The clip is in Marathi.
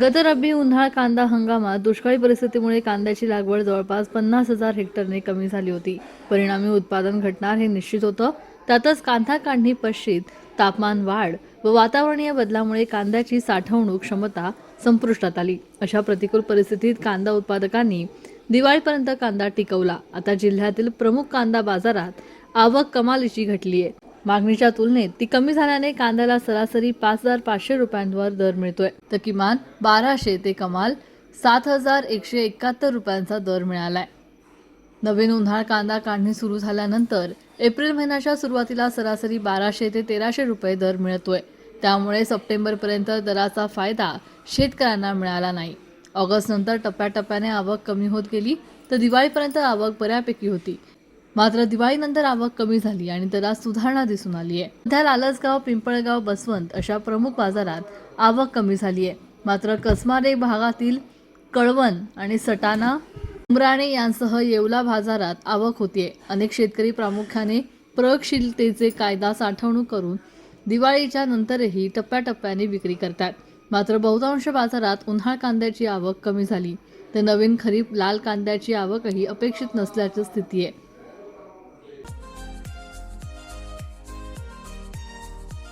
गत रब्बी उन्हाळ कांदा हंगामात दुष्काळी परिस्थितीमुळे कांद्याची लागवड जवळपास पन्नास हजार हेक्टरने कमी झाली होती. परिणामी उत्पादन घटणार हे निश्चित होतं. त्यातच कांदा काढणी पश्चित तापमान वाढ व वातावरणीय बदलामुळे कांद्याची साठवणूक क्षमता संपुष्टात आली. अशा प्रतिकूल परिस्थितीत कांदा उत्पादकांनी दिवाळीपर्यंत कांदा टिकवला. आता जिल्ह्यातील प्रमुख कांदा बाजारात आवक कमालीची घटली आहे मागणीच्या तुलनेत ती कमी झाल्याने कांद्याला सरासरी पाच हजार पाचशे रुपयांवर दर मिळतोय. तर किमान बाराशे ते कमाल सात हजार एकशे एकाहत्तर रुपयांचा दर मिळालाय. नवीन उन्हाळ कांदा काढणी सुरू झाल्यानंतर एप्रिल महिन्याच्या सुरुवातीला सरासरी बाराशे ते तेराशे रुपये दर मिळतोय. त्यामुळे सप्टेंबरपर्यंत दराचा फायदा शेतकऱ्यांना मिळाला नाही. ऑगस्ट नंतर टप्प्याटप्प्याने आवक कमी होत गेली तर दिवाळीपर्यंत आवक बऱ्यापैकी होती. मात्र दिवाळीनंतर आवक कमी झाली आणि दरात सुधारणा दिसून आली आहे. सध्या लालसगाव पिंपळगाव बसवंत अशा प्रमुख बाजारात आवक कमी झाली आहे. मात्र कसमारे भागातील कळवण आणि सटाणा उमराणे यांसह येवला बाजारात आवक होतीये. अनेक शेतकरी प्रामुख्याने प्रयोगशीलतेचे कायदा साठवणूक करून दिवाळीच्या नंतरही टप्प्याटप्प्याने विक्री करतात. मात्र बहुतांश बाजारात उन्हाळ कांद्याची आवक कमी झाली. तर नवीन खरीप लाल कांद्याची आवकही अपेक्षित नसल्याची स्थिती आहे.